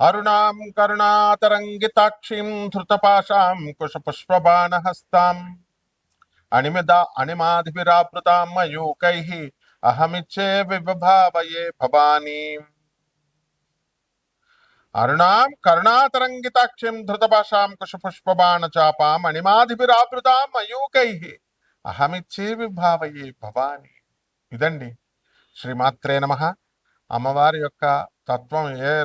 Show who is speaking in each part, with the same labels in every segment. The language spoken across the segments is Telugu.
Speaker 1: అరుణాం కరుణాతరంగితాక్షిం ధృతపాశాం కుశపుష్పబాణహస్తాం అణిమిద అణిమాధిభిరావృతాం మయూకై అహమిచ్చే విభావయే భవానీ. అరుణాం కరుణాతరంగితాక్షిం ధృతపాశాం కుశపుష్పబాణచాపాం అణిమాధిభిరావృతాం మయూకై అహమిచ్చే విభావయే భవానీ. ఇదండి. శ్రీమాత్రే నమ. అమ్మవారి యొక్క తత్వం ఏ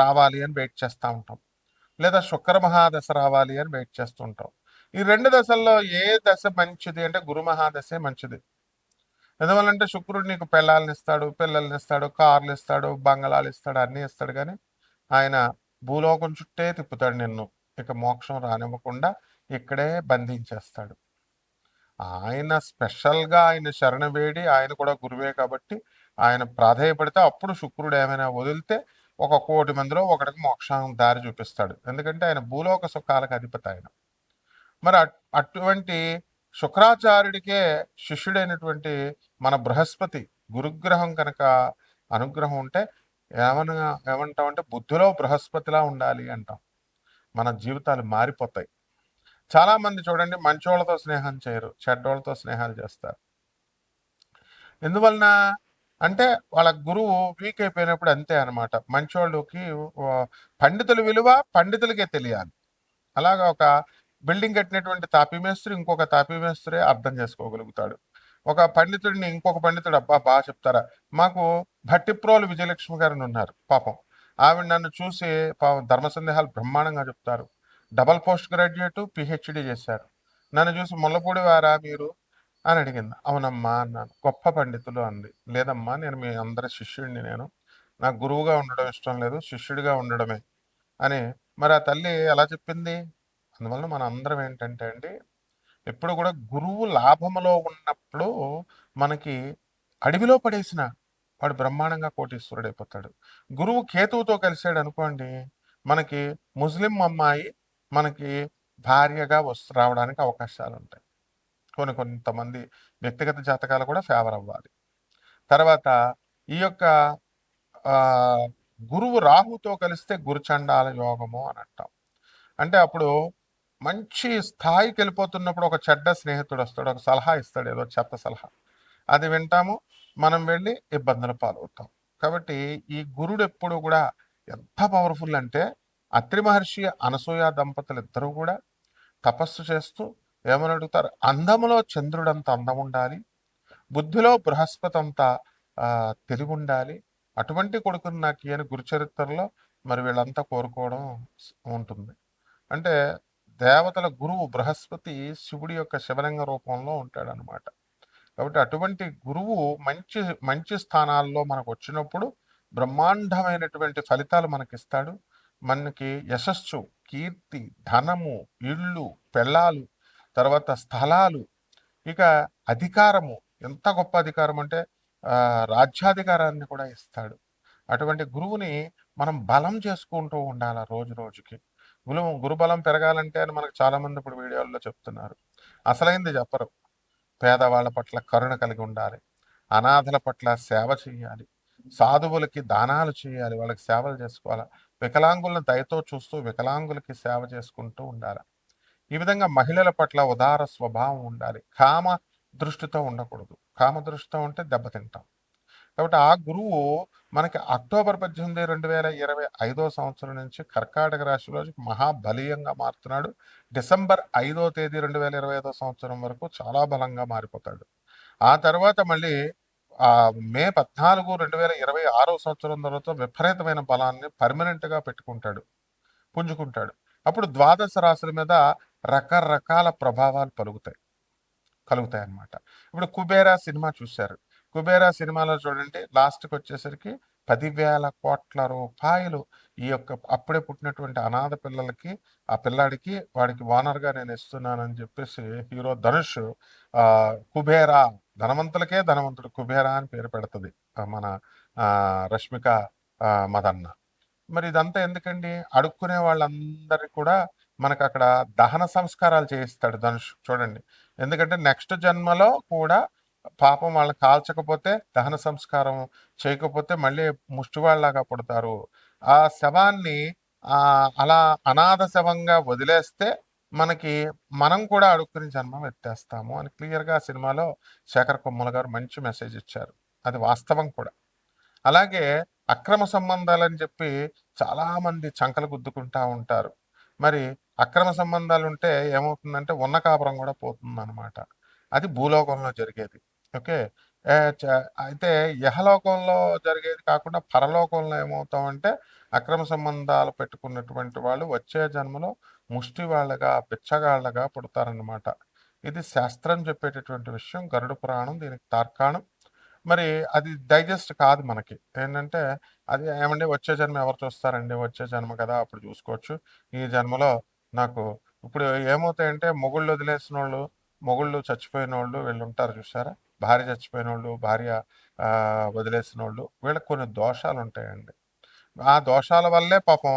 Speaker 1: రావాలి అని వెయిట్ చేస్తూ ఉంటాం. లేదా శుక్ర మహాదశ రావాలి అని వెయిట్ చేస్తూ ఉంటాం. ఈ రెండు దశల్లో ఏ దశ మంచిది అంటే గురు మహాదశే మంచిది. ఎందువల్లంటే శుక్రుడు నీకు పిల్లల్ని ఇస్తాడు పిల్లల్ని ఇస్తాడు కార్లు ఇస్తాడు బంగళాలు ఇస్తాడు అన్నీ ఇస్తాడు కానీ ఆయన భూలోకం చుట్టే తిప్పుతాడు నిన్ను. ఇక మోక్షం రానివ్వకుండా ఇక్కడే బంధించేస్తాడు. ఆయన స్పెషల్గా ఆయన శరణ వేడి ఆయన కూడా గురువే కాబట్టి ఆయన ప్రాధేయపడితే అప్పుడు శుక్రుడు ఏమైనా వదిలితే ఒక కోటి మందిలో ఒకటికి మోక్షం దారి చూపిస్తాడు. ఎందుకంటే ఆయన భూలోక సుఖాలకు అధిపతి ఆయన. మరి అట్- అటువంటి శుక్రాచార్యుడికే శిష్యుడైనటువంటి మన బృహస్పతి గురుగ్రహం కనుక అనుగ్రహం ఉంటే ఏమన్నా ఏమంటామంటే బుద్ధిలో బృహస్పతిలా ఉండాలి అంటాం. మన జీవితాలు మారిపోతాయి. చాలా మంది చూడండి మంచోళ్ళతో స్నేహం చేయరు చెడ్డోళ్ళతో స్నేహాలు చేస్తారు. ఎందువలన అంటే వాళ్ళ గురువు వీక్ అయిపోయినప్పుడు అంతే అనమాట మంచోళ్ళకి పండితుల విలువ పండితులకే తెలియాలి. అలాగా ఒక బిల్డింగ్ కట్టినటువంటి తాపీమేస్త్రి ఇంకొక తాపీ మేస్త్రి అర్థం చేసుకోగలుగుతాడు. ఒక పండితుడిని ఇంకొక పండితుడు అబ్బా బాగా చెప్తారా? మాకు భట్టిప్రోలు విజయలక్ష్మి గారిని ఉన్నారు పాపం. ఆవిడ నన్ను చూసి పాపం ధర్మ సందేహాలు బ్రహ్మాండంగా చెప్తారు. డబల్ పోస్ట్ గ్రాడ్యుయేట్ పిహెచ్డి చేశారు. నన్ను చూసి ముల్లపూడి వారా మీరు? అని అడిగింది. అవునమ్మా అన్నాను. గొప్ప పండితులు అంది లేదమ్మా నేను మీ అందరి శిష్యుడిని నేను. నాకు గురువుగా ఉండడం ఇష్టం లేదు శిష్యుడిగా ఉండడమే. అని మరి ఆ తల్లి ఎలా చెప్పింది? అందువలన మన అందరం ఏంటంటే అండి ఎప్పుడు కూడా గురువు లాభములో ఉన్నప్పుడు మనకి అడవిలో పడేసిన వాడు బ్రహ్మాండంగా కోటీశ్వరుడు అయిపోతాడు. గురువు కేతువుతో కలిసాడు అనుకోండి మనకి ముస్లిం అమ్మాయి మనకి భార్యగా వస్తు రావడానికి అవకాశాలు ఉంటాయి కొన్ని కొంతమంది వ్యక్తిగత జాతకాలు కూడా ఫేవర్ అవ్వాలి. తర్వాత ఈ యొక్క గురువు రాహుతో కలిస్తే గురుచండాల యోగము అని అంటాం. అంటే అప్పుడు మంచి స్థాయికి వెళ్ళిపోతున్నప్పుడు ఒక చెడ్డ స్నేహితుడు వస్తాడు ఒక సలహా ఇస్తాడు ఏదో చెత్త సలహా. అది వింటాము మనం వెళ్ళి ఇబ్బందుల పాలవుతాం. కాబట్టి ఈ గురుడు ఎప్పుడు కూడా ఎంత పవర్ఫుల్ అంటే అత్రి మహర్షి అనసూయ దంపతులు ఇద్దరూ కూడా తపస్సు చేస్తూ ఏమని అడుగుతారు? అందములో చంద్రుడంత అందం ఉండాలి బుద్ధిలో బృహస్పతి అంత తెలివి ఉండాలి అటువంటి కొడుకుని నాకు ఈయన గురుచరిత్రలో మరి వీళ్ళంతా కోరుకోవడం ఉంటుంది. అంటే దేవతల గురువు బృహస్పతి శివుడి యొక్క శివలింగ రూపంలో ఉంటాడనమాట కాబట్టి అటువంటి గురువు మంచి మంచి స్థానాల్లో మనకు వచ్చినప్పుడు బ్రహ్మాండమైనటువంటి ఫలితాలు మనకి ఇస్తాడు మనకి యశస్సు కీర్తి ధనము ఇళ్ళు పెళ్ళాలు తర్వాత స్థలాలు. ఇక అధికారము. ఎంత గొప్ప అధికారం అంటే రాజ్యాధికారాన్ని కూడా ఇస్తాడు. అటువంటి గురువుని మనం బలం చేసుకుంటూ ఉండాలి రోజు రోజుకి. గురు గురుబలం పెరగాలంటే అని మనకు చాలామంది ఇప్పుడు వీడియోల్లో చెప్తున్నారు. అసలైంది చెప్పరు. పేదవాళ్ళ పట్ల కరుణ కలిగి ఉండాలి. అనాథల పట్ల సేవ చేయాలి సాధువులకి దానాలు చేయాలి వాళ్ళకి సేవలు చేసుకోవాలి. వికలాంగులను దయతో చూస్తూ వికలాంగులకి సేవ చేసుకుంటూ ఉండాలి. ఈ విధంగా మహిళల పట్ల ఉదార స్వభావం ఉండాలి. కామ దృష్టితో ఉండకూడదు. కామ దృష్టితో ఉంటే దెబ్బతింటాం కాబట్టి ఆ గురువు మనకి అక్టోబర్ పద్దెనిమిది రెండు వేల ఇరవై ఐదో సంవత్సరం నుంచి కర్కాటక రాశిలో మహాబలీయంగా మారుతున్నాడు. డిసెంబర్ ఐదో తేదీ రెండు వేల ఇరవై ఐదో సంవత్సరం వరకు చాలా బలంగా మారిపోతాడు. ఆ తర్వాత మళ్ళీ ఆ మే పద్నాలుగు రెండు వేల ఇరవై ఆరో సంవత్సరం తర్వాత విపరీతమైన బలాన్ని పర్మనెంట్గా పెట్టుకుంటాడు. పుంజుకుంటాడు. అప్పుడు ద్వాదశ రాశుల మీద రకరకాల ప్రభావాలు పలుకుతాయి. కలుగుతాయి అన్నమాట ఇప్పుడు కుబేరా సినిమా చూశారు. కుబేరా సినిమాలో చూడండి లాస్ట్కి వచ్చేసరికి పదివేల కోట్ల రూపాయలు ఈ యొక్క అప్పుడే పుట్టినటువంటి అనాథ పిల్లలకి ఆ పిల్లాడికి వాడికి ఓనర్గా నేను ఇస్తున్నానని చెప్పేసి హీరో ధనుష్ ఆ కుబేరా ధనవంతులకే ధనవంతుడు కుబేరా అని పేరు పెడుతుంది మన రష్మిక మదన్న. మరి ఇదంతా ఎందుకండి? అడుక్కునే వాళ్ళందరికీ కూడా మనకు అక్కడ దహన సంస్కారాలు చేయిస్తాడు ధనుష్. చూడండి. ఎందుకంటే నెక్స్ట్ జన్మలో కూడా పాపం వాళ్ళని కాల్చకపోతే దహన సంస్కారం చేయకపోతే మళ్ళీ ముష్టివాళ్ళలాగా పుడతారు. ఆ శవాన్ని అలా అనాథ శవంగా వదిలేస్తే మనకి మనం కూడా అడుక్కుని జన్మం ఎత్తేస్తాము అని క్లియర్గా సినిమాలో శేఖర్ కొమ్మల గారు మంచి మెసేజ్ ఇచ్చారు. అది వాస్తవం కూడా. అలాగే అక్రమ సంబంధాలని చెప్పి చాలామంది చంకలు గుద్దుకుంటా ఉంటారు. మరి అక్రమ సంబంధాలు ఉంటే ఏమవుతుందంటే ఉన్న కాపురం కూడా పోతుంది అనమాట అది భూలోకంలో జరిగేది. ఓకే? చ- అయితే యహలోకంలో జరిగేది కాకుండా పరలోకంలో ఏమవుతామంటే అక్రమ సంబంధాలు పెట్టుకున్నటువంటి వాళ్ళు వచ్చే జన్మలో ముష్టి వాళ్ళగా బిచ్చగాళ్ళగా పుడతారనమాట ఇది శాస్త్రం చెప్పేటటువంటి విషయం. గరుడ పురాణం దీనికి తార్కాణం. మరి అది డైజెస్ట్ కాదు మనకి. ఏంటంటే అది ఏమండి? వచ్చే జన్మ ఎవరు చూస్తారండి? వచ్చే జన్మ కదా అప్పుడు చూసుకోవచ్చు. ఈ జన్మలో నాకు ఇప్పుడు ఏమవుతాయంటే మొగుళ్ళు వదిలేసిన వాళ్ళు మొగుళ్ళు చచ్చిపోయిన వాళ్ళు వీళ్ళు ఉంటారు చూసారా భార్య చచ్చిపోయిన వాళ్ళు భార్య వదిలేసిన వాళ్ళు వీళ్ళకి కొన్ని దోషాలు ఉంటాయండి ఆ దోషాల వల్లే పాపం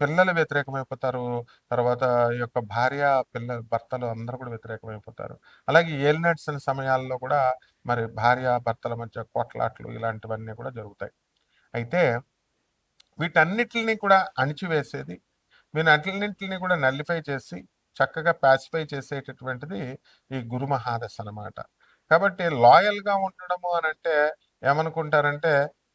Speaker 1: పిల్లలు వ్యతిరేకమైపోతారు. తర్వాత ఈ యొక్క భార్య పిల్ల భర్తలు అందరూ కూడా వ్యతిరేకమైపోతారు. అలాగే ఏలినట్స్ సమయాల్లో కూడా మరి భార్య భర్తల మధ్య కొట్లాట్లు ఇలాంటివన్నీ కూడా జరుగుతాయి. అయితే వీటన్నిటిని కూడా అణిచివేసేది వీటన్నింటిని కూడా నల్లిఫై చేసి చక్కగా పాసిఫై చేసేటటువంటిది ఈ గురు మహాదశ అన్నమాట. కాబట్టి లాయల్గా ఉండడము అని అంటే ఏమనుకుంటారంటే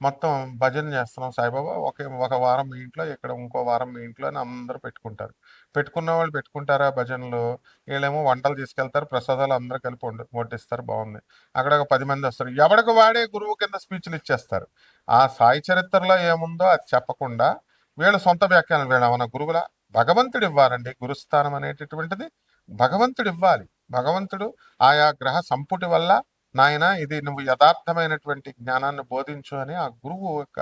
Speaker 1: మొత్తం భజన చేస్తున్నాం సాయిబాబా. ఒక ఒక వారం మీ ఇంట్లో ఇక్కడ ఇంకో వారం మీ ఇంట్లో అని అందరూ పెట్టుకుంటారు. పెట్టుకున్న వాళ్ళు పెట్టుకుంటారా భజనలు? వీళ్ళేమో వంటలు తీసుకెళ్తారు ప్రసాదాలు అందరూ కలిపి వండు వడ్డిస్తారు బాగుంది. అక్కడ ఒక పది మంది వస్తారు. ఎవడికి వాడే గురువు కింద స్పీచ్లు ఇచ్చేస్తారు. ఆ సాయి చరిత్రలో ఏముందో అది చెప్పకుండా వీళ్ళ సొంత వ్యాఖ్యానం వీళ్ళ మన గురువుల? భగవంతుడు ఇవ్వాలండి. గురుస్థానం అనేటటువంటిది భగవంతుడు ఇవ్వాలి. భగవంతుడు ఆయా గ్రహ సంపుటి వల్ల నాయన ఇది నువ్వు యథార్థమైనటువంటి జ్ఞానాన్ని బోధించు అని ఆ గురువు యొక్క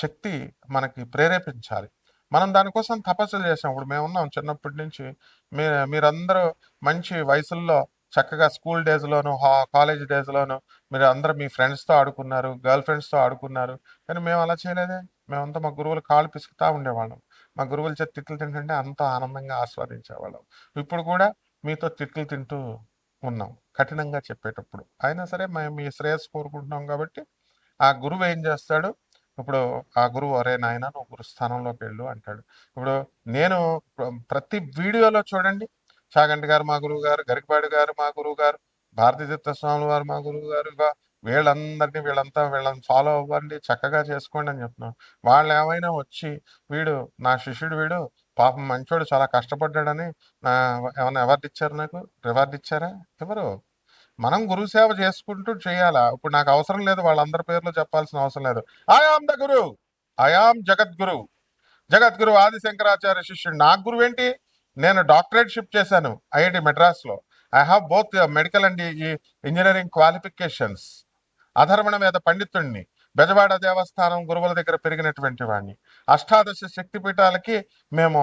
Speaker 1: శక్తి మనకి ప్రేరేపించాలి. మనం దానికోసం తపస్సులు చేసాం. ఇప్పుడు మేము ఉన్నాం చిన్నప్పటి నుంచి. మీ మీరందరూ మంచి వయసుల్లో చక్కగా స్కూల్ డేస్లోను కాలేజ్ డేస్లోను మీరు అందరూ మీ ఫ్రెండ్స్తో ఆడుకున్నారు గర్ల్ ఫ్రెండ్స్తో ఆడుకున్నారు. కానీ మేము అలా చేయలేదే. మేమంతా మా గురువులు కాళ్ళు పిసుకుతూ ఉండేవాళ్ళం. మా గురువుల చేత తిట్లు తింటుంటే అంత ఆనందంగా ఆస్వాదించేవాళ్ళం. ఇప్పుడు కూడా మీతో తిట్లు తింటూ ఉన్నాం. కఠినంగా చెప్పేటప్పుడు. అయినా సరే మేము మీ శ్రేయస్సు కోరుకుంటున్నాం కాబట్టి ఆ గురువు ఏం చేస్తాడు? ఇప్పుడు ఆ గురువు అరే నాయన నువ్వు గురుస్థానంలోకి వెళ్ళు అంటాడు. ఇప్పుడు నేను ప్రతి వీడియోలో చూడండి. చాగంటి గారు మా గురువు గారు గరికపాడు గారు మా గురువు గారు భారతీ స్వామి వారు మా గురువు గారు వీళ్ళందరినీ వీళ్ళంతా వీళ్ళని ఫాలో అవ్వండి చక్కగా చేసుకోండి అని చెప్తున్నాం వాళ్ళు ఏమైనా వచ్చి వీడు నా శిష్యుడు వీడు పాపం మంచోడు చాలా కష్టపడ్డాడని నా ఏమైనా అవార్డు ఇచ్చారు నాకు? రివార్డు ఇచ్చారా? ఎవరు? మనం గురు సేవ చేసుకుంటూ చేయాలా? ఇప్పుడు నాకు అవసరం లేదు వాళ్ళందరి పేర్లు చెప్పాల్సిన అవసరం లేదు. ఆయాం ద గురు. ఆయాం జగద్గురు. జగద్గురు ఆది శంకరాచార్య శిష్యుడు. నా గురువు ఏంటి నేను డాక్టరేట్ షిప్ చేశాను ఐఐటి మెడ్రాస్లో. I have both medical and ఈ ఇంజనీరింగ్ క్వాలిఫికేషన్స్. అధర్వణ మీద పండితుడిని బెజవాడ దేవస్థానం గురువుల దగ్గర పెరిగినటువంటి వాడిని అష్టాదశ శక్తిపీఠాలకి మేము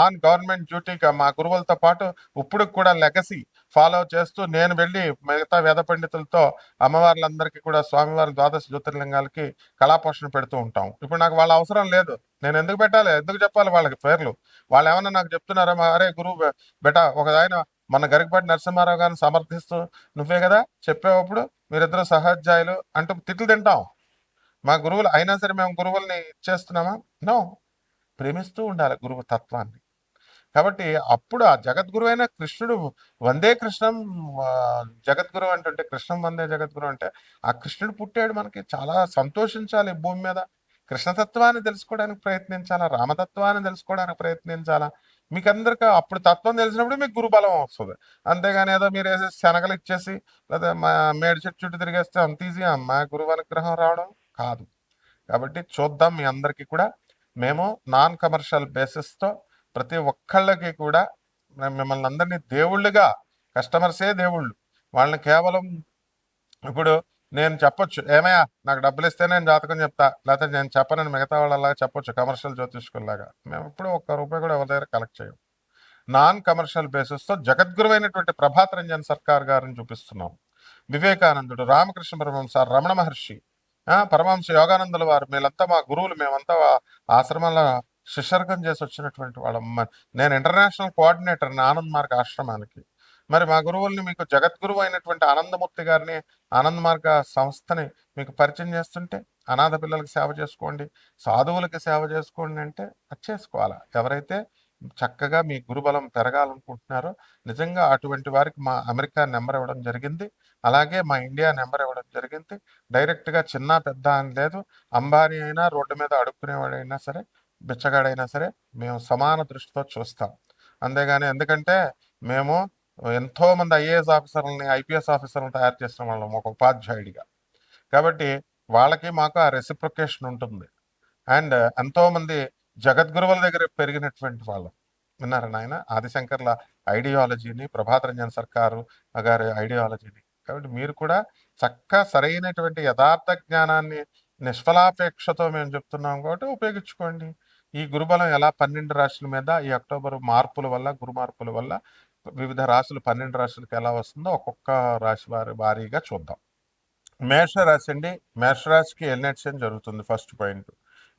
Speaker 1: ఆన్ గవర్నమెంట్ డ్యూటీగా మా గురువులతో పాటు ఇప్పుడు కూడా లెగసీ ఫాలో చేస్తూ నేను వెళ్ళి మిగతా వేద పండితులతో అమ్మవార్లందరికీ కూడా స్వామివారి ద్వాదశ జ్యోతిర్లింగాలకి కళాపోషణ పెడుతూ ఉంటాం. ఇప్పుడు నాకు వాళ్ళ అవసరం లేదు. నేను ఎందుకు పెట్టాలి? ఎందుకు చెప్పాలి వాళ్ళకి పేర్లు? వాళ్ళు ఏమన్నా నాకు చెప్తున్నారా? అరే గురువు బెట ఒక ఆయన మన గరికపాటి నరసింహారావు గారిని సమర్థిస్తూ నువ్వే కదా చెప్పేటప్పుడు మీరిద్దరు సహాధ్యాయులు అంటూ తిట్లు తింటాం. మా గురువులు అయినా సరే మేము గురువుల్ని ఇచ్చేస్తున్నామా నో. ప్రేమిస్తూ ఉండాలి గురువు తత్వాన్ని. కాబట్టి అప్పుడు ఆ జగద్గురు అయిన కృష్ణుడు వందే కృష్ణం జగద్గురు అంటుంటే కృష్ణం వందే జగద్గురు అంటే ఆ కృష్ణుడు పుట్టాడు మనకి చాలా సంతోషించాలి భూమి మీద. కృష్ణతత్వాన్ని తెలుసుకోవడానికి ప్రయత్నించాలా? రామతత్వాన్ని తెలుసుకోవడానికి ప్రయత్నించాలా? మీకు అందరికీ అప్పుడు తత్వం తెలిసినప్పుడు మీకు గురుబలం వస్తుంది. అంతేగాని ఏదో మీరు వేసే శనగలు ఇచ్చేసి లేదా మా మేడి చెట్టు చుట్టూ తిరిగేస్తే అంత ఈజీ మా గురువు అనుగ్రహం రావడం కాదు. కాబట్టి చూద్దాం మీ అందరికీ కూడా. మేము నాన్ కమర్షియల్ బేసిస్తో ప్రతి ఒక్కళ్ళకి కూడా మేము మిమ్మల్ని అందరినీ దేవుళ్ళుగా కస్టమర్సే దేవుళ్ళు. వాళ్ళని కేవలం ఇప్పుడు నేను చెప్పొచ్చు. ఏమయ్యా నాకు డబ్బులు ఇస్తే నేను జాతకం చెప్తా. లేకపోతే నేను చెప్పనని మిగతా వాళ్ళలాగా చెప్పొచ్చు కమర్షియల్ జ్యోతిష్కుల్లాగా. మేము ఇప్పుడు ఒక్క రూపాయి కూడా ఎవరి దగ్గర కలెక్ట్ చేయం నాన్ కమర్షియల్ బేసిస్తో జగద్గురువైనటువంటి ప్రభాత్ రంజన్ సర్కార్ గారిని చూపిస్తున్నాం వివేకానందుడు రామకృష్ణ సార్ రమణ మహర్షి పరమహంస యోగానందుల వారు వీళ్ళంతా మా గురువులు మేమంతా ఆశ్రమంలో శిష్యర్గం చేసి వచ్చినటువంటి వాళ్ళం. నేను ఇంటర్నేషనల్ కోఆర్డినేటర్ ఆనంద్ మార్గ ఆశ్రమానికి. మరి మా గురువుల్ని మీకు జగద్గురువు అయినటువంటి ఆనందమూర్తి గారిని ఆనంద్ మార్గ సంస్థని మీకు పరిచయం చేస్తుంటే అనాథ పిల్లలకి సేవ చేసుకోండి సాధువులకి సేవ చేసుకోండి అంటే అది చేసుకోవాలా? ఎవరైతే చక్కగా మీ గురుబలం పెరగాలనుకుంటున్నారో నిజంగా అటువంటి వారికి మా అమెరికా నెంబర్ ఇవ్వడం జరిగింది. అలాగే మా ఇండియా నెంబర్ ఇవ్వడం జరిగింది. డైరెక్ట్గా చిన్న పెద్ద అని లేదు. అంబానీ అయినా రోడ్డు మీద అడుక్కునేవాడైనా సరే బిచ్చగాడైనా సరే మేము సమాన దృష్టితో చూస్తాం. అంతేగాని ఎందుకంటే మేము ఎంతో మంది ఐఏఎస్ ఆఫీసర్లని ఐపీఎస్ ఆఫీసర్లను తయారు చేసిన వాళ్ళం ఒక ఉపాధ్యాయుడిగా. కాబట్టి వాళ్ళకి మాకు ఆ రెసిప్రొకేషన్ ఉంటుంది. అండ్ ఎంతోమంది జగద్గురువుల దగ్గర పెరిగినటువంటి వాళ్ళం. విన్నారా నాయన? ఆదిశంకర్ల ఐడియాలజీని ప్రభాత్ రంజన్ సర్కారు గారి ఐడియాలజీని. కాబట్టి మీరు కూడా చక్కగా సరైనటువంటి యథార్థ జ్ఞానాన్ని నిష్ఫలాపేక్షతో మేము చెప్తున్నాం కాబట్టి ఉపయోగించుకోండి. ఈ గురుబలం ఎలా పన్నెండు రాశుల మీద ఈ అక్టోబర్ మార్పుల వల్ల గురు మార్పుల వల్ల వివిధ రాశులు పన్నెండు రాశులకు ఎలా వస్తుందో ఒక్కొక్క రాశి వారి వారీగా చూద్దాం. మేషరాశి అండి. మేషరాశికి ఎల్నెట్సన్ జరుగుతుంది ఫస్ట్ పాయింట్.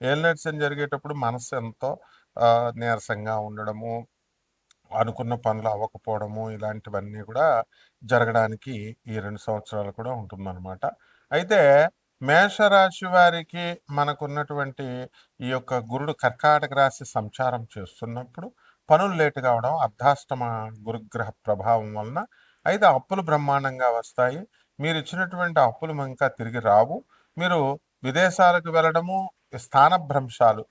Speaker 1: ఎల్నెట్సన్ జరిగేటప్పుడు మనసు ఎంతో నీరసంగా ఉండడము అనుకున్న పనులు అవ్వకపోవడము ఇలాంటివన్నీ కూడా జరగడానికి ఈ రెండు సంవత్సరాలు కూడా ఉంటుందన్నమాట. అయితే మేషరాశి వారికి మనకున్నటువంటి ఈ యొక్క గురుడు కర్కాటక రాశి సంచారం చేస్తున్నప్పుడు పనులు లేటు కావడం అర్ధాష్టమ గురుగ్రహ ప్రభావం వలన అయితే అప్పులు బ్రహ్మాండంగా వస్తాయి. మీరు ఇచ్చినటువంటి అప్పులు ఇంకా తిరిగి రావు. మీరు విదేశాలకు వెళ్ళడము స్థానభ్రంశాలు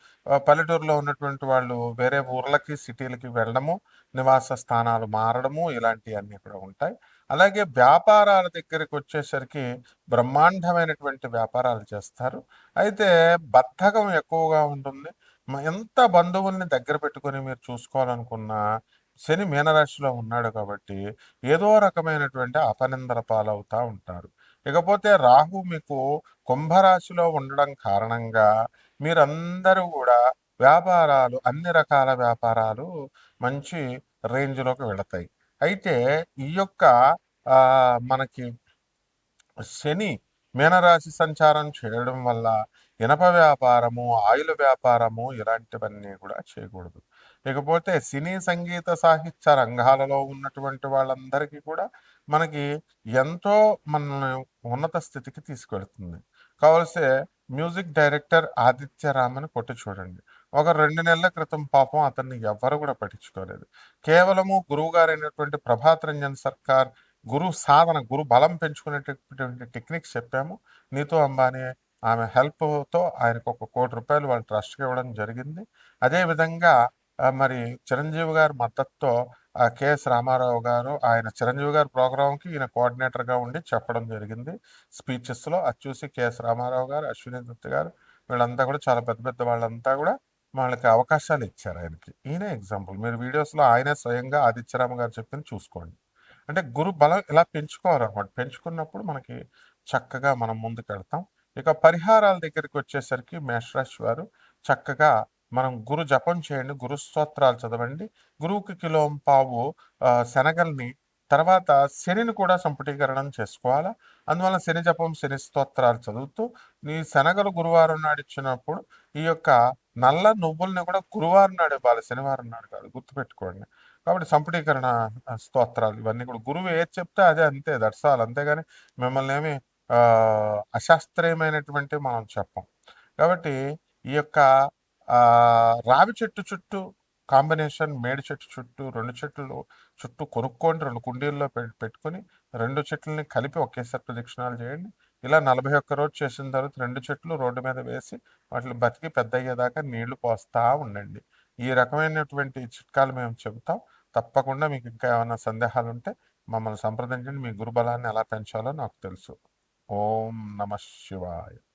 Speaker 1: పల్లెటూరులో ఉన్నటువంటి వాళ్ళు వేరే ఊర్లకి సిటీలకి వెళ్ళడము నివాస స్థానాలు మారడము ఇలాంటివన్నీ కూడా ఉంటాయి. అలాగే వ్యాపారాల దగ్గరికి వచ్చేసరికి బ్రహ్మాండమైనటువంటి వ్యాపారాలు చేస్తారు. అయితే బద్ధకం ఎక్కువగా ఉంటుంది. ఎంత బంధువుల్ని దగ్గర పెట్టుకొని మీరు చూసుకోవాలనుకున్నా శని మీనరాశిలో ఉన్నాడు కాబట్టి ఏదో రకమైనటువంటి అపనిందర పాలవుతా ఉంటారు. ఇకపోతే రాహు మీకు కుంభరాశిలో ఉండడం కారణంగా మీరందరూ కూడా వ్యాపారాలు అన్ని రకాల వ్యాపారాలు మంచి రేంజ్లోకి వెళతాయి. అయితే ఈ యొక్క మనకి శని మీనరాశి సంచారం చేయడం వల్ల ఇనప వ్యాపారము ఆయిల్ వ్యాపారము ఇలాంటివన్నీ కూడా చేయకూడదు. ఇకపోతే సినీ సంగీత సాహిత్య రంగాలలో ఉన్నటువంటి వాళ్ళందరికీ కూడా మనకి ఎంతో మనల్ని ఉన్నత స్థితికి తీసుకెళ్తుంది. కావలసే మ్యూజిక్ డైరెక్టర్ ఆదిత్య రామని కొట్టి చూడండి. ఒక రెండు నెలల క్రితం పాపం అతన్ని ఎవ్వరు కూడా పట్టించుకోలేదు. కేవలము గురువు గారైనటువంటి ప్రభాత్ రంజన్ సర్కార్ గురు సాధన గురు బలం పెంచుకునేటటువంటి టెక్నిక్స్ చెప్పాము. నీతో అంబానీ ఆమె హెల్ప్తో ఆయనకు ఒక కోటి రూపాయలు వాళ్ళ ట్రస్ట్కి ఇవ్వడం జరిగింది. అదేవిధంగా మరి చిరంజీవి గారి మద్దతుతో కెఎస్ రామారావు గారు ఆయన చిరంజీవి గారి ప్రోగ్రాంకి ఈయన కోఆర్డినేటర్గా ఉండి చెప్పడం జరిగింది. స్పీచెస్లో అది చూసి కెఎస్ రామారావు గారు అశ్విని దత్ గారు వీళ్ళంతా కూడా చాలా పెద్ద పెద్ద వాళ్ళంతా కూడా వాళ్ళకి అవకాశాలు ఇచ్చారు ఆయనకి. ఈయనే ఎగ్జాంపుల్. మీరు వీడియోస్లో ఆయనే స్వయంగా ఆదిత్యరామ గారు చెప్పింది చూసుకోండి. అంటే గురు బలం ఇలా పెంచుకోవాలన్నమాట. పెంచుకున్నప్పుడు మనకి చక్కగా మనం ముందుకెళ్తాం. ఇక పరిహారాల దగ్గరికి వచ్చేసరికి మేషరాశి వారు చక్కగా మనం గురు జపం చేయండి గురు స్తోత్రాలు చదవండి. గురువుకి కిలోం పావు శనగల్ని తర్వాత శనిని కూడా సంపుటీకరణం చేసుకోవాలా? అందువల్ల శని జపం శని స్తోత్రాలు చదువుతూ నీ శనగలు గురువారం నాడు ఇచ్చినప్పుడు ఈ యొక్క నల్ల నువ్వుల్ని కూడా గురువారం నాడు ఇవ్వాలి శనివారం నాడు కాదు గుర్తుపెట్టుకోండి. కాబట్టి సంపుటీకరణ స్తోత్రాలు ఇవన్నీ కూడా గురువు ఏది చెప్తే అదే అంతే దర్శాలు అంతేగాని మిమ్మల్ని ఏమి అశాస్త్రీయమైనటువంటి మనం చెప్పం. కాబట్టి ఈ యొక్క రావి చెట్టు చుట్టూ కాంబినేషన్ మేడి చెట్టు చుట్టూ రెండు చెట్లు చుట్టూ కొనుక్కోండి రెండు కుండీల్లో పెట్టుకొని రెండు చెట్లని కలిపి ఒకేసారి ప్రదక్షిణాలు చేయండి. ఇలా నలభై ఒక్క రోజు చేసిన తర్వాత రెండు చెట్లు రోడ్డు మీద వేసి వాటిని బతికి పెద్ద అయ్యేదాకా నీళ్ళు పోస్తూ ఉండండి. ఈ రకమైనటువంటి చిట్కాలు మేము చెబుతాం. తప్పకుండా మీకు ఇంకా ఏమైనా సందేహాలు ఉంటే మమ్మల్ని సంప్రదించండి. మీ గురుబలాన్ని ఎలా పెంచాలో నాకు తెలుసు. ఓం నమ శివాయ.